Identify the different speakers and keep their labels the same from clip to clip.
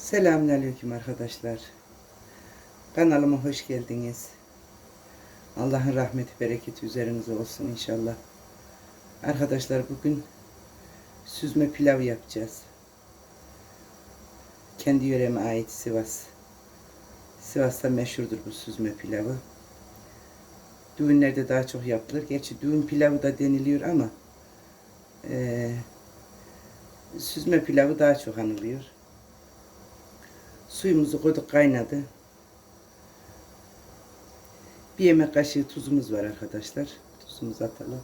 Speaker 1: Selamünaleyküm arkadaşlar. Kanalıma hoş geldiniz. Allah'ın rahmeti, bereketi üzerinize olsun inşallah. Arkadaşlar bugün süzme pilav yapacağız. Kendi yöreme ait Sivas. Sivas'ta meşhurdur bu süzme pilavı. Düğünlerde daha çok yapılır. Gerçi düğün pilavı da deniliyor ama eee, süzme pilavı daha çok anılıyor. Suyumuzu koyduk kaynadı. Bir yemek kaşığı tuzumuz var arkadaşlar. Tuzumuzu atalım.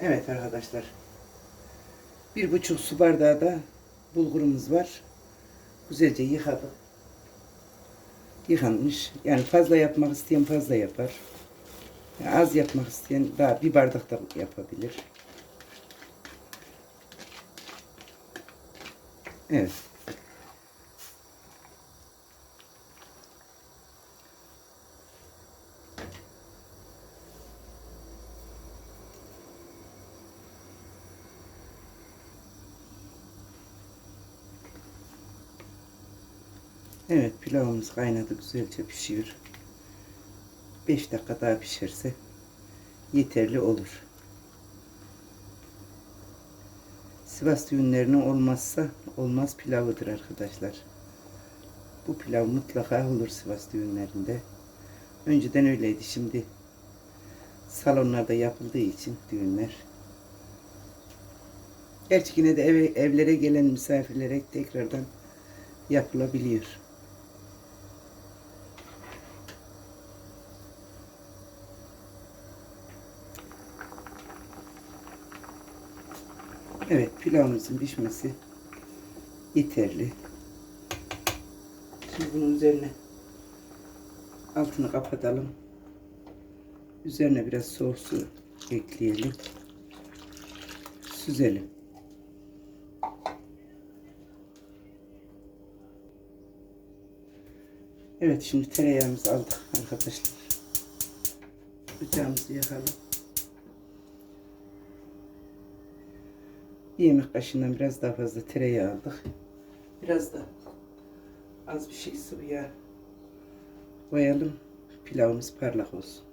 Speaker 1: Evet arkadaşlar. Bir buçuk su bardağı da bulgurumuz var. Güzelce yıkadık. Yıkanmış. Yani fazla yapmak isteyen fazla yapar. Az yapmak isteyen daha bir bardak da yapabilir. Evet. Evet pilavımız kaynadı güzelce pişiyor. 5 dakika daha pişerse yeterli olur. Sivas düğünlerinin olmazsa olmaz pilavıdır arkadaşlar. Bu pilav mutlaka olur Sivas düğünlerinde. Önceden öyleydi şimdi salonlarda yapıldığı için düğünler. Gerçi yine de eve, evlere gelen misafirlere tekrardan yapılabiliyor. Evet pilavımızın pişmesi yeterli. Şimdi bunun üzerine altını kapatalım. Üzerine biraz soğuk su ekleyelim. Süzelim. Evet şimdi tereyağımızı aldık arkadaşlar. Bıçağımızı yakalım. Yemek kaşığından biraz daha fazla tereyağı aldık. Biraz da az bir şey sıvı yağ koyalım. Pilavımız parlak olsun.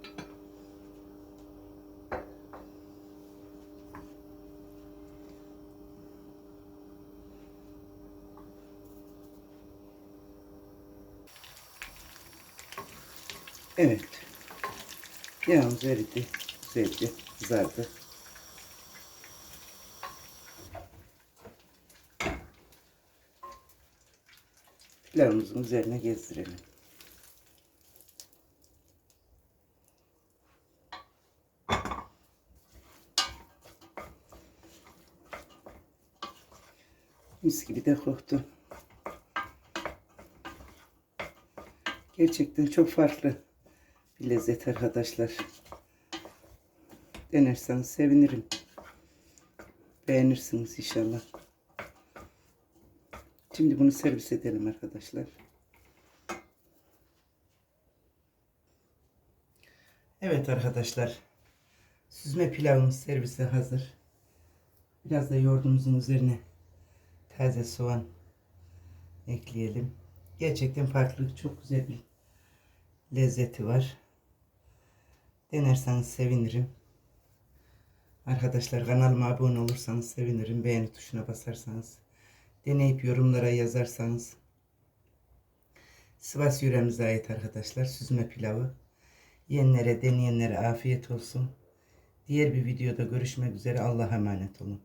Speaker 1: Evet. Yağımız eridi. Güzelce kızardı. Pilavımızın üzerine gezdirelim. Mis gibi de koktu. Gerçekten çok farklı bir lezzet arkadaşlar. Denerseniz sevinirim. Beğenirsiniz inşallah. Şimdi bunu servis edelim arkadaşlar. Evet arkadaşlar. Süzme pilavımız servise hazır. Biraz da yoğurdumuzun üzerine taze soğan ekleyelim. Gerçekten farklı, çok güzel bir lezzeti var. Denerseniz sevinirim. Arkadaşlar kanalıma abone olursanız sevinirim. Beğeni tuşuna basarsanız deneyip yorumlara yazarsanız. Sivas yöremize ait arkadaşlar süzme pilavı. Yiyenlere deneyenlere afiyet olsun. Diğer bir videoda görüşmek üzere. Allah'a emanet olun